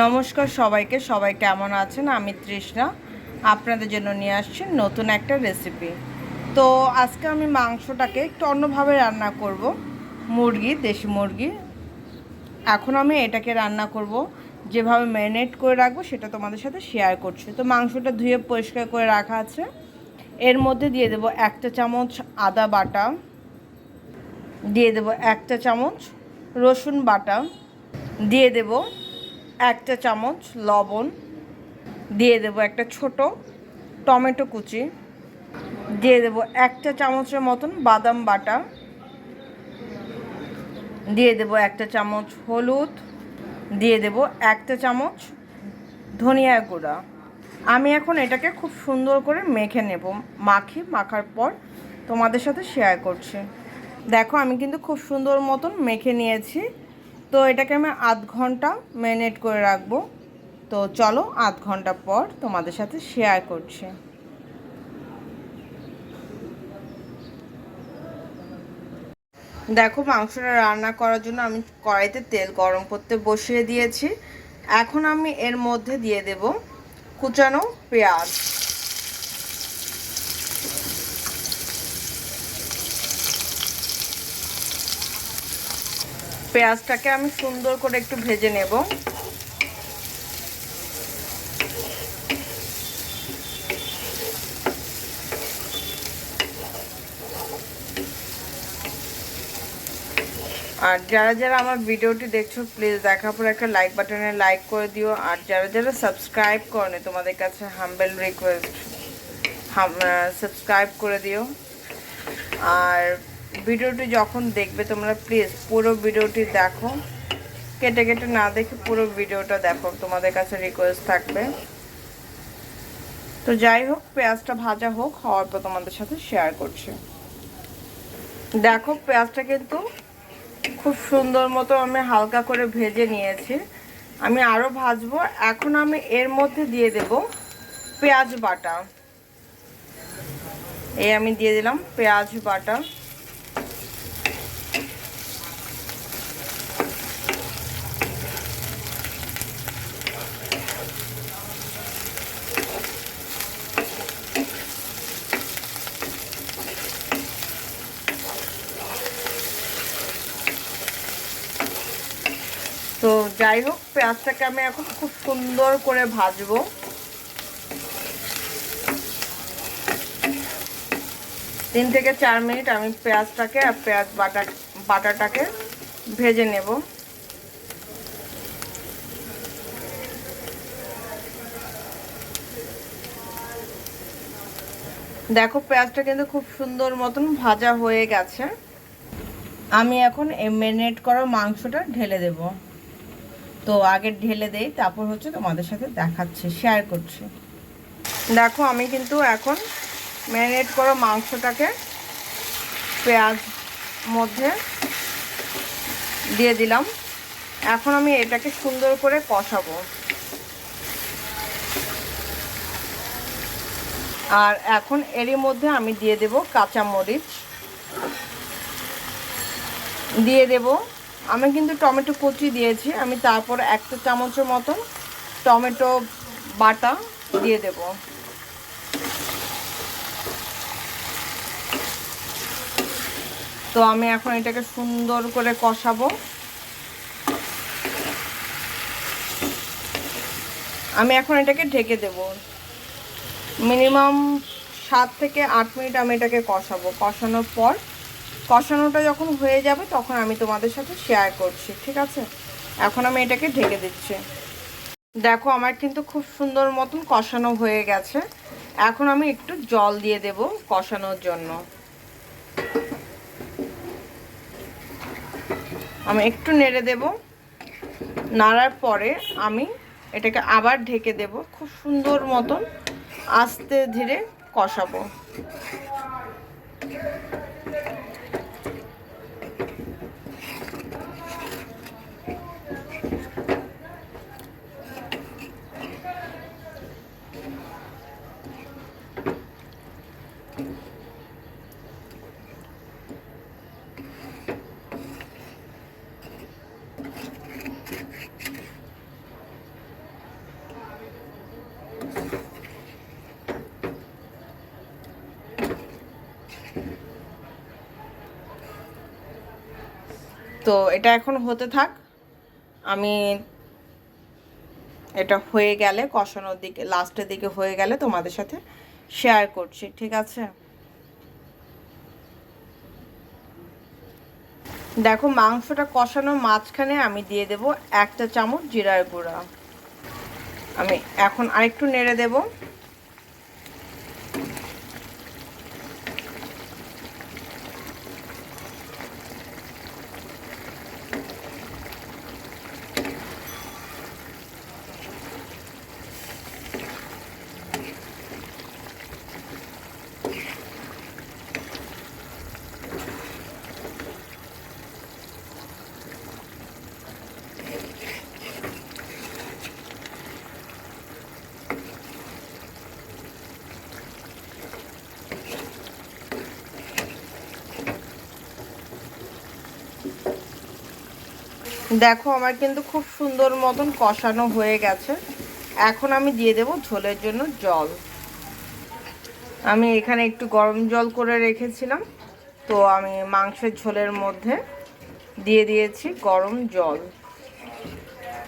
নমস্কার সবাইকে, সবাই কেমন আছেন? আমি তৃষ্ণা। আপনাদের জন্য নিয়ে আসছি নতুন একটা রেসিপি তো আজকে আমি মাংসটাকে একটু অন্যভাবে রান্না করব। মুরগি, দেশি মুরগি। এখন আমি এটাকে রান্না করব। যেভাবে ম্যারিনেট করে রাখব সেটা তোমাদের সাথে শেয়ার করছি। তো মাংসটা ধুয়ে পরিষ্কার করে রাখা আছে। এর মধ্যে দিয়ে দেব একটা চামচ আদা বাটা। দিয়ে দেব একটা চামচ রসুন বাটা। দিয়ে দেব একটা চামচ লবণ, দিয়ে দেব একটা ছোট টমেটো কুচি, দিয়ে দেব একটা চামচের মতন বাদাম বাটা, দিয়ে দেব একটা চামচ হলুদ, দিয়ে দেব একটা চামচ ধনিয়া গুঁড়া। আমি এখন এটাকে খুব সুন্দর করে মেখে নেব, মাখি মাখার পর তোমাদের সাথে শেয়ার করছি। দেখো আমি কিন্তু খুব সুন্দর মতন মেখে নিয়েছি। তো এটাকে আমি আধ ঘণ্টা ম্যারিনেট করে রাখব। তো চলো আধ ঘণ্টা পর তোমাদের সাথে শেয়ার করছি। দেখো মাংসটা রান্না করার জন্য আমি কড়াইতে তেল গরম করতে বসিয়ে দিয়েছি। এখন আমি এর মধ্যে দিয়ে দেব কুচানো পেঁয়াজ। পেঁয়াজটাকে আমি সুন্দর করে একটু ভেজে নেব। আর যারা যারা আমার ভিডিওটি দেখছ প্লিজ দেখার পর একটা লাইক বাটনে লাইক করে দিও। আর যারা যারা সাবস্ক্রাইব করেনি, তোমাদের কাছে হাম্বেল রিকোয়েস্ট সাবস্ক্রাইব করে দিও। আর ভিডিওটি যখন দেখবে তোমরা প্লিজ পুরো ভিডিওটি দেখো। কেটে কেটে না দেখে পুরো ভিডিওটা দেখো, তোমাদের কাছে রিকোয়েস্ট থাকবে। তো যাই হোক, পেঁয়াজটা ভাজা হোক হওয়ার পর তোমাদের সাথে শেয়ার করছি। দেখো, পেঁয়াজটা কিন্তু খুব সুন্দর মতো আমি হালকা করে ভেজে নিয়েছি। আমি আরও ভাজবো। এখন আমি এর মধ্যে দিয়ে দেব পেঁয়াজ বাটা। এই আমি দিয়ে দিলাম পেঁয়াজ বাটা তো যাই হোক, পেঁয়াজটাকে আমি এখন খুব সুন্দর করে ভাজবো। তিন থেকে চার মিনিট আমি পেঁয়াজটাকে আর পেঁয়াজ বাটা, বাটাটাকে ভেজে নেব। দেখো, পেঁয়াজটা কিন্তু খুব সুন্দর মতন ভাজা হয়ে গেছে। আমি এখন এই ম্যারিনেট করা মাংসটা ঢেলে দেব। তো আগে ঢেলে দেই, তারপর হচ্ছে তোমাদের সাথে দেখাচ্ছে শেয়ার করছে। দেখো, আমি কিন্তু এখন ম্যারিনেট করা মাংসটাকে পেঁয়াজ মধ্যে দিয়ে দিলাম। এখন আমি এটাকে সুন্দর করে কষাবো। আর এখন এরই মধ্যে আমি দিয়ে দেব কাঁচা মরিচ দিয়ে দেব আমি কিন্তু টমেটো কুচি দিয়েছি। আমি তারপর একটা চামচের মতন টমেটো বাটা দিয়ে দেব। তো আমি এখন এটাকে সুন্দর করে কষাবো। আমি এখন এটাকে ঢেকে দেব। মিনিমাম সাত থেকে আট মিনিট আমি এটাকে কষাবো। কষানোর পর কষানোটা যখন হয়ে যাবে, তখন আমি তোমাদের সাথে শেয়ার করছি, ঠিক আছে? এখন আমি এটাকে ঢেকে দিচ্ছি। দেখো, আমার কিন্তু খুব সুন্দর মতন কষানো হয়ে গেছে। এখন আমি একটু জল দিয়ে দেব কষানোর জন্য। আমি একটু নেড়ে দেব। নাড়ার পরে আমি এটাকে আবার ঢেকে দেব। খুব সুন্দর মতন আস্তে ধীরে কষাবো। তো এটা এখন হতে থাক। আমি এটা হয়ে গেলে, কষানোর দিকে, লাস্টের দিকে হয়ে গেলে তোমাদের সাথে শেয়ার করছি, ঠিক আছে? দেখো, মাংসটা কষানোর মাঝখানে আমি দিয়ে দেব একটা চামচ জিরার গুঁড়া। আমি এখন আরেকটু নেড়ে দেব। দেখো, আমার কিন্তু খুব সুন্দর মতন কষানো হয়ে গেছে। এখন আমি দিয়ে দেব ঝোলের জন্য জল। আমি এখানে একটু গরম জল করে রেখেছিলাম। তো আমি মাংসের ঝোলের মধ্যে দিয়ে দিয়েছি গরম জল।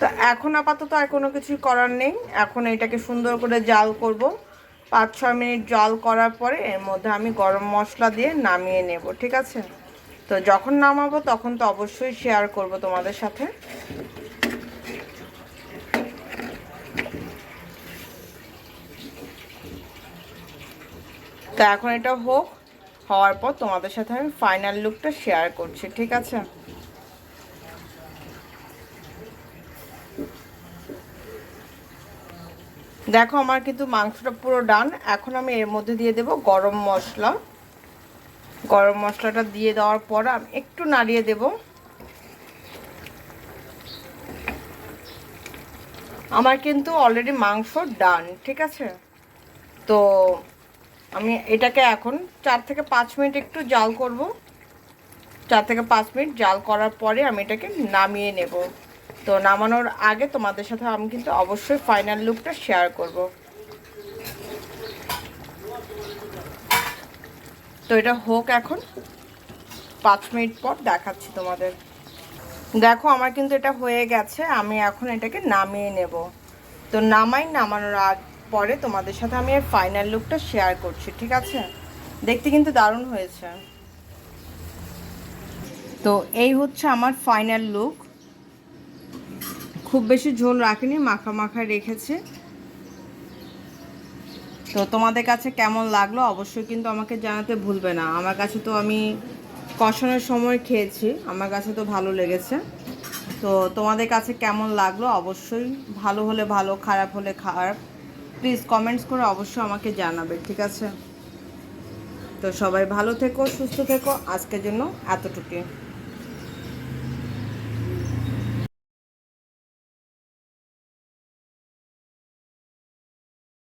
তো এখন আপাতত আর কোনো কিছুই করার নেই। এখন এটাকে সুন্দর করে জাল করব। পাঁচ ছ মিনিট জাল করার পরে এর মধ্যে আমি গরম মশলা দিয়ে নামিয়ে নেব, ঠিক আছে? তো যখন নামাবো, তখন তো অবশ্যই শেয়ার করব তোমাদের সাথে। তো এখন এটা হোক, হওয়ার পর তোমাদের সাথে আমি ফাইনাল লুকটা শেয়ার করছি, ঠিক আছে? দেখো, আমার কিন্তু মাংসটা পুরো ডান এখন আমি এর মধ্যে দিয়ে দেব গরম মশলা। গরম মশলাটা দিয়ে দেওয়ার পর আমি একটু নাড়িয়ে দেব। আমার কিন্তু অলরেডি মাংস ডান ঠিক আছে? তো আমি এটাকে এখন চার থেকে পাঁচ মিনিট একটু জাল করব। চার থেকে পাঁচ মিনিট জাল করার পরে আমি এটাকে নামিয়ে নেব। তো নামানোর আগে তোমাদের সাথে আমি কিন্তু অবশ্যই ফাইনাল লুকটা শেয়ার করব। তো এটা হোক এখন। পাঁচ মিনিট পর দেখাচ্ছি তোমাদের। দেখো, আমার কিন্তু এটা হয়ে গেছে। আমি এখন এটাকে নামিয়ে নেব। তো নামাই, নামানোর আগ পরে তোমাদের সাথে আমি এর ফাইনাল লুকটা শেয়ার করছি, ঠিক আছে? দেখতে কিন্তু দারুণ হয়েছে। তো এই হচ্ছে আমার ফাইনাল লুক খুব বেশি ঝোল রাখিনি মাখা মাখা রেখেছে। তো তোমাদের কাছে কেমন লাগল? অবশ্যই কিন্তু আমাকে জানাতে ভুলবে না। আমার কাছে তো আমি কষানোর সময় খেয়েছি। আমার কাছে তো ভালো লেগেছে। তো তোমাদের কাছে কেমন লাগল? অবশ্যই ভালো হলে ভালো, খারাপ হলে খারাপ। প্লিজ কমেন্টস করে অবশ্যই আমাকে জানাবে, ঠিক আছে? তো সবাই ভালো থেকো, সুস্থ থেকো। আজকের জন্য এতটুকুই।